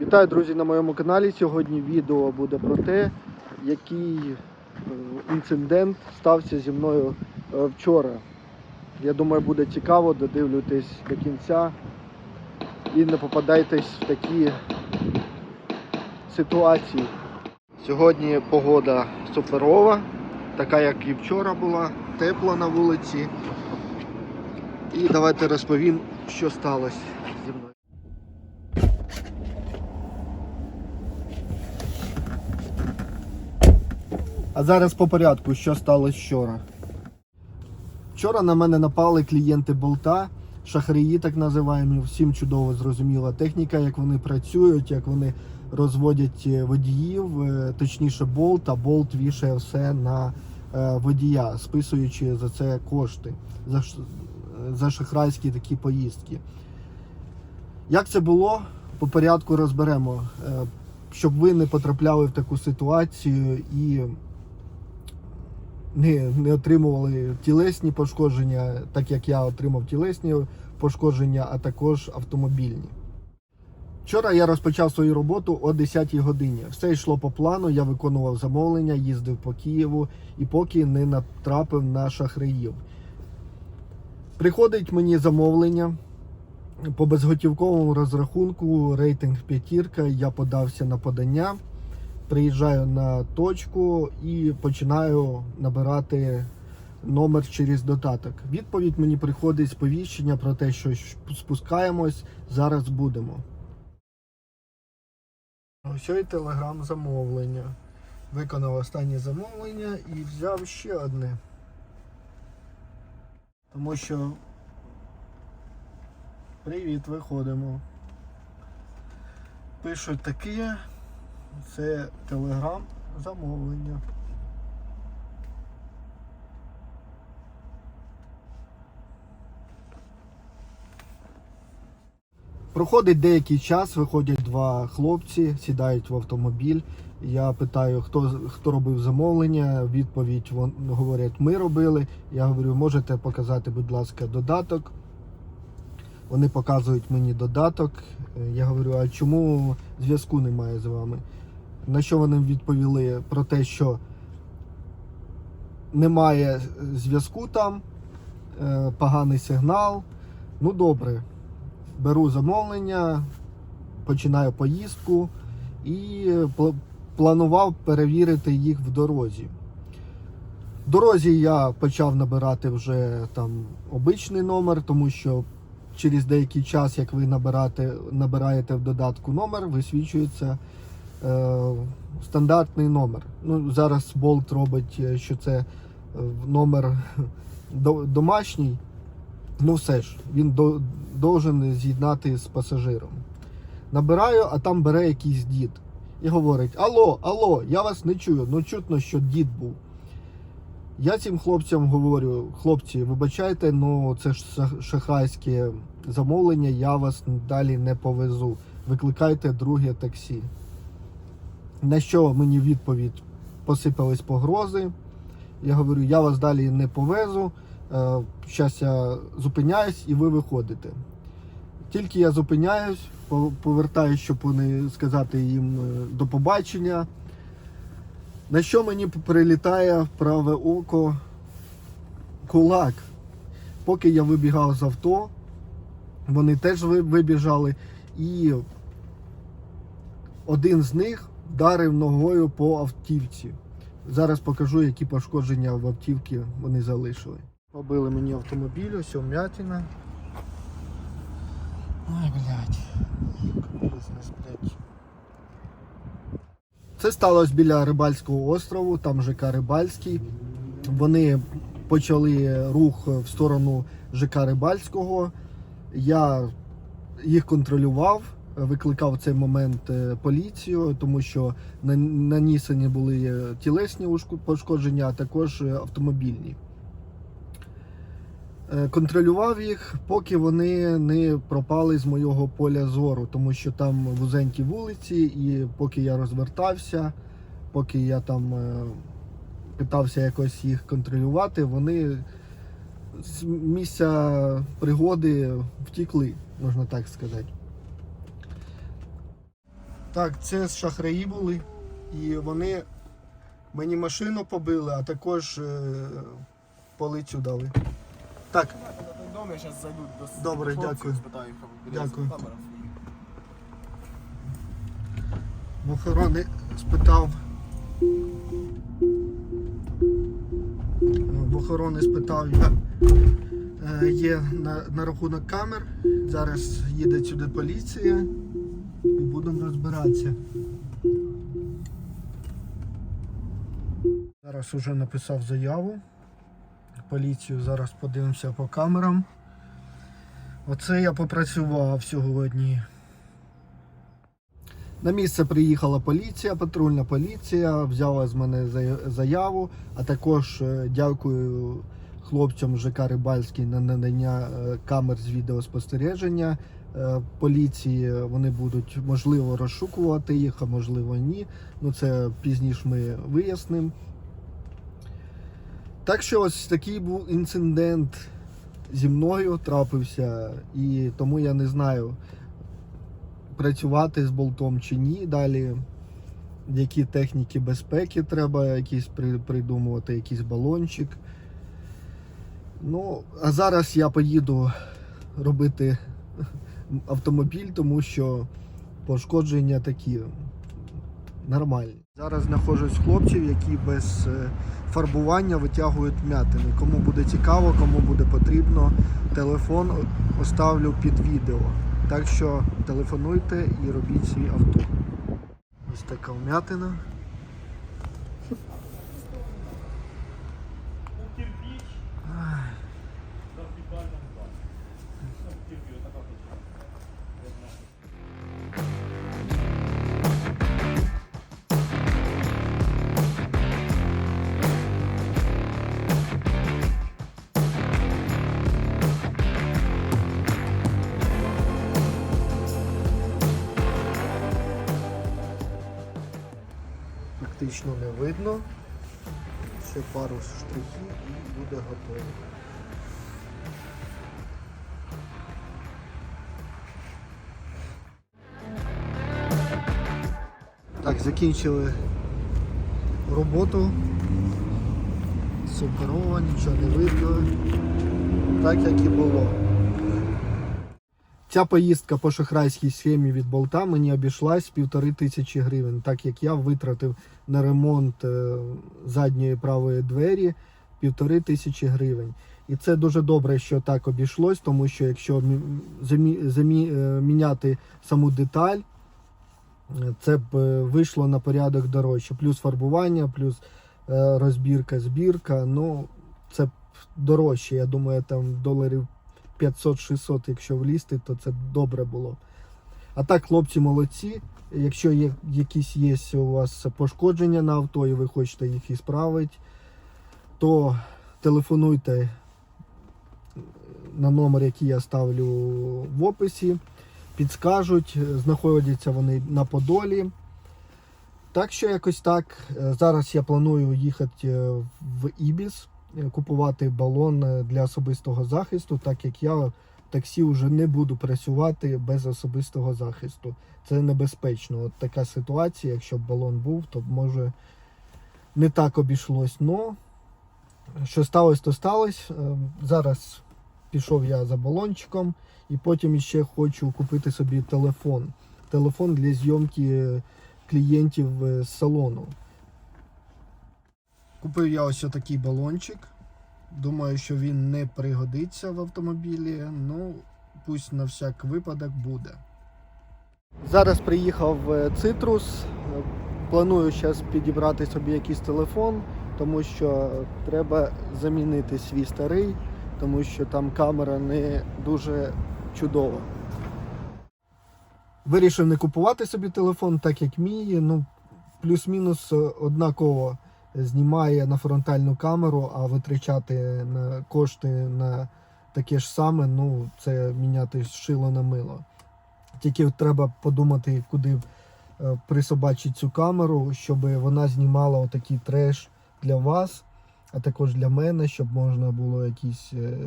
Вітаю, друзі, на моєму каналі. Сьогодні відео буде про те, який е, інцидент стався зі мною е, вчора. Я думаю, буде цікаво, додивлюйтесь до кінця і не попадайтесь в такі ситуації. Сьогодні погода суперова, така як і вчора була, тепло на вулиці. І давайте розповім, що сталося зі мною. А зараз по порядку, що сталося вчора. Вчора на мене напали клієнти болта, шахраї так називаємо. Всім чудово зрозуміла техніка, як вони працюють, як вони розводять е, водіїв, е, точніше болт, а болт вішає все на е, водія, списуючи за це кошти, за, за шахрайські такі поїздки. Як це було? По порядку розберемо, щоб ви не потрапляли в таку ситуацію і не, не отримували тілесні пошкодження, так як я отримав тілесні пошкодження, а також автомобільні. Вчора я розпочав свою роботу о 10 годині. Все йшло по плану, я виконував замовлення, їздив по Києву і поки не натрапив на шахраїв. Приходить мені замовлення по безготівковому розрахунку, рейтинг п'ятірка. Я подався на подання приїжджаю на точку і починаю набирати номер через додаток. Відповідь мені приходить сповіщення про те, що спускаємось, зараз будемо. Ось і телеграм замовлення. Виконав останнє замовлення і взяв ще одне. Тому що. Привіт, виходимо. Пишуть таке. Це телеграм замовлення. Проходить деякий час, виходять два хлопці, сідають в автомобіль. Я питаю, хто, хто робив замовлення. Відповідь вон, говорять, ми робили. Я говорю, можете показати, будь ласка, додаток. Вони показують мені додаток. Е, Я говорю, а чому зв'язку немає з вами? На що вони відповіли про те, що немає зв'язку там, е, поганий сигнал. Ну добре, беру замовлення, починаю поїздку і планував перевірити їх в дорозі. В дорозі я почав набирати вже там обичний номер, тому що через деякий час, як ви набирате, набираєте в додатку номер, висвічується стандартний номер. Ну, зараз Bolt робить, е, що це е, номер домашній. Ну все ж, він до, должен з'єднати з пасажиром. Набираю, а там бере якийсь дід. І говорить: Алло, алло, я вас не чую. Ну чутно, що дід був. Я цим хлопцям говорю, хлопці, вибачайте, ну це ж ша- шахрайське замовлення, я вас далі не повезу. Викликайте друге таксі. На що мені відповідь посипались погрози. Я говорю, я вас далі не повезу. Зараз я зупиняюсь і ви виходите. Тільки я зупиняюсь, по- повертаюсь, щоб вони сказати їм е, до побачення. На що мені прилітає в праве око кулак. Поки я вибігав з авто, вони теж вибіжали, і один з них вдарив ногою по автівці. Зараз покажу, які пошкодження в автівці вони залишили. Побили мені автомобіль, ось м'ятина. Ой, блядь. Блядь. Це сталося біля Рибальського острову, там ЖК Рибальський. Вони почали рух в сторону ЖК Рибальського. Я їх контролював, викликав цей момент е, поліцію, тому що на- нанесені були е, тілесні пошкодження, а також е, автомобільні. Контролював їх, поки вони не пропали з моєго поля зору, тому що там вузенькі вулиці, і поки я розвертався, поки я там питався якось їх контролювати, вони з місця пригоди втікли, можна так сказати. Так, це шахраї були, і вони мені машину побили, а також е, полицю дали. Так, Дом, я зараз зайду до Добре, хлопців, дякую. спитаю, хто біля Дякую. в охорони спитав. В охорони спитав я. е, Є на, на рахунок камер. Зараз їде сюди поліція і будемо розбиратися. Зараз уже написав заяву. Поліцію зараз подивимося по камерам. Оце я попрацював сьогодні. На місце приїхала поліція, патрульна поліція, взяла з мене заяву, а також е, дякую хлопцям ЖК Рибальський на надання е, камер з відеоспостереження поліції. Вони будуть можливо розшукувати їх, а можливо ні. Ну це пізніше ми вияснимо. Так що ось такий був інцидент зі мною трапився, і тому я не знаю працювати з болтом чи ні. Далі які техніки безпеки треба якісь при- придумувати, якийсь балончик. Ну, а зараз я поїду робити автомобіль, тому що пошкодження такі нормальні. Зараз знаходжусь хлопців, які без е, фарбування витягують м'ятини. Кому буде цікаво, кому буде потрібно, телефон оставлю під відео. Так що телефонуйте і робіть свій авто. Ось така вмятина. Практично не видно. Ще пару штрихів і буде готово. Так, закінчили роботу. Суперово, нічого не видно. Так як і було. Ця поїздка по шахрайській схемі від болта мені обійшлась півтори тисячі гривень, так як я витратив на ремонт е, задньої правої двері півтори тисячі гривень. І це дуже добре, що так обійшлось, тому що якщо е, міняти саму деталь, це б е, вийшло на порядок дорожче. Плюс фарбування, плюс розбірка, збірка. Ну, це б дорожче. Я думаю, там доларів 500-600, якщо влізти, то це добре було. А так, хлопці молодці. Якщо є якісь є у вас пошкодження на авто і ви хочете їх ісправити, то телефонуйте на номер, який я ставлю в описі. Підскажуть, знаходяться вони на Подолі. Так що якось так. Е, Зараз я планую їхати е, в Ібіс, купувати балон е, для особистого захисту, так як я в таксі вже не буду працювати без особистого захисту. Це небезпечно. От така ситуація, якщо б балон був, то може не так обійшлось. Но що сталося, то сталося. Е, Зараз пішов я за балончиком і потім ще хочу купити собі телефон. Телефон для зйомки клієнтів е, з салону. Купив я ось такий балончик. Думаю, що він не пригодиться в автомобілі. Ну, пусть на всяк випадок буде. Зараз приїхав е, цитрус. Планую зараз підібрати собі якийсь телефон, тому що треба замінити свій старий, тому що там камера не дуже чудова. Вирішив не купувати собі телефон, так як мій. Ну, плюс-мінус однаково знімає на фронтальну камеру, а витрачати на кошти на таке ж саме, ну, це міняти шило на мило. Тільки треба подумати, куди е, присобачити цю камеру, щоб вона знімала отакий треш для вас, а також для мене, щоб можна було якісь е,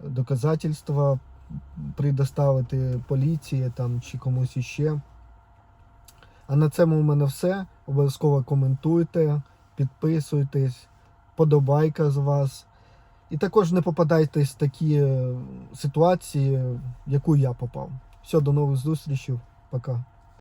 доказательства предоставити поліції там, чи комусь іще. А на цьому у мене все. Обов'язково коментуйте, підписуйтесь, подобайка з вас. І також не попадайтесь в такі е, ситуації, в яку я попав. Все, до нових зустрічей. Пока.